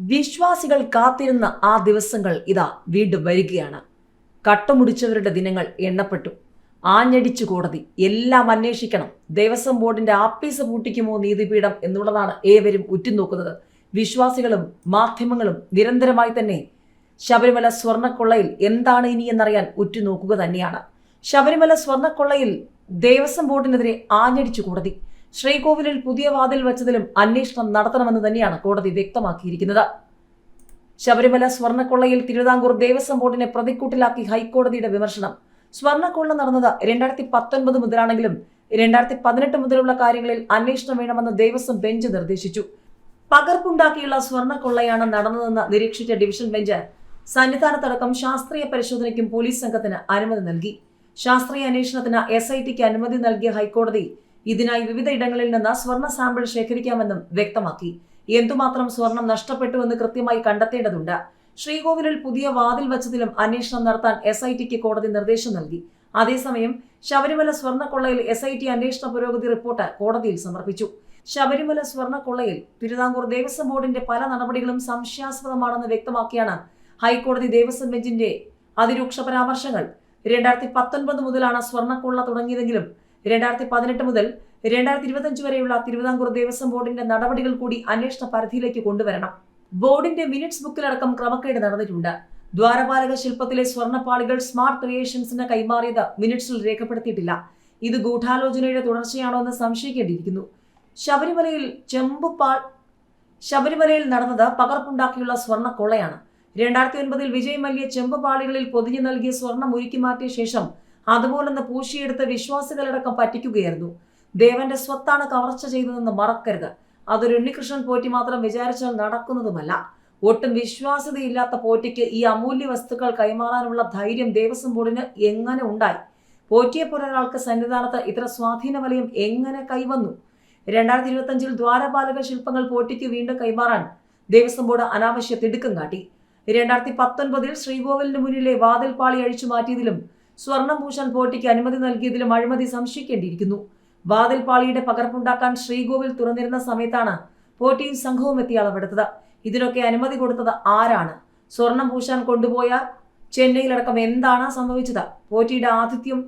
വിശ്വാസികൾ കാത്തിരുന്ന ആ ദിവസങ്ങൾ ഇതാ വീണ്ടും വരികയാണ്. കട്ടമുടിച്ചവരുടെ ദിനങ്ങൾ എണ്ണപ്പെട്ടു. ആഞ്ഞടിച്ചു കോടതി. എല്ലാം അന്വേഷിക്കണം. ദേവസ്വം ബോർഡിന്റെ ആപ്പീസ് പൂട്ടിക്കുമോ നീതിപീഠം എന്നുള്ളതാണ് ഏവരും ഉറ്റുനോക്കുന്നത്. വിശ്വാസികളും മാധ്യമങ്ങളും നിരന്തരമായി തന്നെ ശബരിമല സ്വർണക്കൊള്ളയിൽ എന്താണ് ഇനി എന്നറിയാൻ ഉറ്റുനോക്കുക തന്നെയാണ്. ശബരിമല സ്വർണക്കൊള്ളയിൽ ദേവസ്വം ബോർഡിനെതിരെ ആഞ്ഞടിച്ചു കോടതി. ശ്രീകോവിലിൽ പുതിയ വാതിൽ വച്ചതിലും അന്വേഷണം നടത്തണമെന്ന് തന്നെയാണ് കോടതി വ്യക്തമാക്കിയിരിക്കുന്നത്. ശബരിമല സ്വർണക്കൊള്ളയിൽ തിരുവിതാംകൂർ ദേവസ്വം ബോർഡിനെ പ്രതിക്കൂട്ടിലാക്കി ഹൈക്കോടതിയുടെ വിമർശനം. സ്വർണക്കൊള്ള നടന്നത് രണ്ടായിരത്തി പത്തൊൻപത് മുതലാണെങ്കിലും രണ്ടായിരത്തി പതിനെട്ട് മുതലുള്ള കാര്യങ്ങളിൽ അന്വേഷണം വേണമെന്ന് ദേവസ്വം ബെഞ്ച് നിർദ്ദേശിച്ചു. പകർപ്പുണ്ടാക്കിയുള്ള സ്വർണക്കൊള്ളയാണ് നടന്നതെന്ന് നിരീക്ഷിച്ച ഡിവിഷൻ ബെഞ്ച് സന്നിധാനത്തടക്കം ശാസ്ത്രീയ പരിശോധനയ്ക്കും പോലീസ് സംഘത്തിന് അനുമതി നൽകി. ശാസ്ത്രീയ അന്വേഷണത്തിന് എസ് ഐ ടിക്ക് അനുമതി നൽകിയ ഹൈക്കോടതി ഇതിനായി വിവിധ ഇടങ്ങളിൽ നിന്ന് സ്വർണ സാമ്പിൾ ശേഖരിക്കാമെന്നും വ്യക്തമാക്കി. എന്തുമാത്രം സ്വർണം നഷ്ടപ്പെട്ടുവെന്ന് കൃത്യമായി കണ്ടെത്തേണ്ടതുണ്ട്. ശ്രീകോവിലിൽ പുതിയ വാതിൽ വച്ചതിലും അന്വേഷണം നടത്താൻ എസ് ഐ ടിക്ക് കോടതി നിർദ്ദേശം നൽകി. അതേസമയം ശബരിമല സ്വർണക്കൊള്ളയിൽ എസ് ഐ ടി അന്വേഷണ പുരോഗതി റിപ്പോർട്ട് കോടതിയിൽ സമർപ്പിച്ചു. ശബരിമല സ്വർണക്കൊള്ളയിൽ തിരുവിതാംകൂർ ദേവസ്വം ബോർഡിന്റെ പല നടപടികളും സംശയാസ്പദമാണെന്ന് വ്യക്തമാക്കിയാണ് ഹൈക്കോടതി ദേവസ്വം ബെഞ്ചിന്റെ അതിരൂക്ഷ പരാമർശങ്ങൾ. രണ്ടായിരത്തി പത്തൊൻപത് മുതലാണ് സ്വർണക്കൊള്ള തുടങ്ങിയതെങ്കിലും രണ്ടായിരത്തി പതിനെട്ട് മുതൽ രണ്ടായിരത്തി ഇരുപത്തഞ്ച് വരെയുള്ള തിരുവിതാംകൂർ ദേവസ്വം ബോർഡിന്റെ നടപടികൾ കൂടി അന്വേഷണ പരിധിയിലേക്ക് കൊണ്ടുവരണം. ബോർഡിന്റെ മിനിറ്റ്സ് ബുക്കിലടക്കം ക്രമക്കേട് നടന്നിട്ടുണ്ട്. ദ്വാരപാലക ശില്പത്തിലെ സ്വർണപ്പാളികൾ സ്മാർട്ട് ക്രിയേഷൻസിന് കൈമാറിയത് മിനിറ്റ്സിൽ രേഖപ്പെടുത്തിയിട്ടില്ല. ഇത് ഗൂഢാലോചനയുടെ തുടർച്ചയാണോ എന്ന് സംശയിക്കേണ്ടിയിരിക്കുന്നു. ശബരിമലയിൽ ചെമ്പുപാൾ ശബരിമലയിൽ നടന്നത് പകർപ്പുണ്ടാക്കിയുള്ള സ്വർണ കൊള്ളയാണ് രണ്ടായിരത്തി ഒൻപതിൽ വിജയ് മല്യ ചെമ്പുപാളികളിൽ പൊതിഞ്ഞു നൽകിയ സ്വർണം ഒരുക്കി മാറ്റിയ ശേഷം അതുപോലൊന്ന് പൂശിയെടുത്ത് വിശ്വാസികളടക്കം പറ്റിക്കുകയായിരുന്നു. ദേവന്റെ സ്വത്താണ് കവർച്ച ചെയ്തതെന്ന് മറക്കരുത്. അതൊരു ഉണ്ണികൃഷ്ണൻ പോറ്റി മാത്രം വിചാരിച്ചാൽ നടക്കുന്നതുമല്ല. ഒട്ടും വിശ്വാസ്യതയില്ലാത്ത പോറ്റിക്ക് ഈ അമൂല്യ വസ്തുക്കൾ കൈമാറാനുള്ള ധൈര്യം ദേവസ്വം ബോർഡിന് എങ്ങനെ ഉണ്ടായി? പോറ്റിയെ ഒരാൾക്ക് സന്നിധാനത്ത് ഇത്ര സ്വാധീന വലയം എങ്ങനെ കൈവന്നു? രണ്ടായിരത്തി ഇരുപത്തഞ്ചിൽ ദ്വാരപാലക ശില്പങ്ങൾ പോറ്റിക്ക് വീണ്ടും കൈമാറാൻ ദേവസ്വം ബോർഡ് അനാവശ്യ തിടുക്കം കാട്ടി. രണ്ടായിരത്തി പത്തൊൻപതിൽ ശ്രീകോവിലിന് മുന്നിലെ വാതിൽ പാളി അഴിച്ചു മാറ്റിയതിലും സ്വർണം പോട്ടിക്ക് അനുമതി നൽകിയതിലും അഴിമതി സംശയിക്കേണ്ടിയിരിക്കുന്നു. വാതിൽ പാളിയുടെ പകർപ്പുണ്ടാക്കാൻ ശ്രീകോവിൽ തുറന്നിരുന്ന സമയത്താണ് പോറ്റിയും സംഘവും എത്തി അളവെടുത്തത് ഇതിനൊക്കെ അനുമതി കൊടുത്തത് ആരാണ്? സ്വർണം കൊണ്ടുപോയ ചെന്നൈയിലടക്കം എന്താണ് സംഭവിച്ചത്? പോറ്റിയുടെ ആതിഥ്യം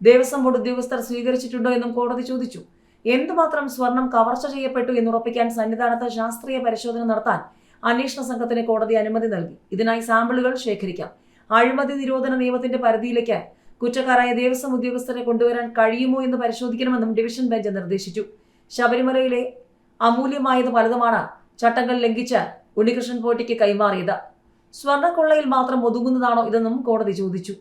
ദേവസ്വം ബോർഡ് ഉദ്യോഗസ്ഥർ സ്വീകരിച്ചിട്ടുണ്ടോ എന്നും കോടതി ചോദിച്ചു. എന്തുമാത്രം സ്വർണം കവർച്ച ചെയ്യപ്പെട്ടു എന്ന് ഉറപ്പിക്കാൻ സന്നിധാനത്ത് ശാസ്ത്രീയ പരിശോധന നടത്താൻ അന്വേഷണ സംഘത്തിന് കോടതി അനുമതി നൽകി. ഇതിനായി സാമ്പിളുകൾ ശേഖരിക്കാം. അഴിമതി നിരോധന നിയമത്തിന്റെ പരിധിയിലേക്ക് കുറ്റക്കാരായ ദേവസ്വം ഉദ്യോഗസ്ഥരെ കൊണ്ടുവരാൻ കഴിയുമോ എന്ന് പരിശോധിക്കണമെന്നും ഡിവിഷൻ ബെഞ്ച് നിർദ്ദേശിച്ചു. ശബരിമലയിലെ അമൂല്യമായത് പലതുമാണ് ചട്ടങ്ങൾ ലംഘിച്ച് ഉണ്ണികൃഷ്ണൻ പോട്ടിക്ക് കൈമാറിയത്. സ്വർണക്കൊള്ളയിൽ മാത്രം ഒതുങ്ങുന്നതാണോ ഇതെന്നും കോടതി ചോദിച്ചു.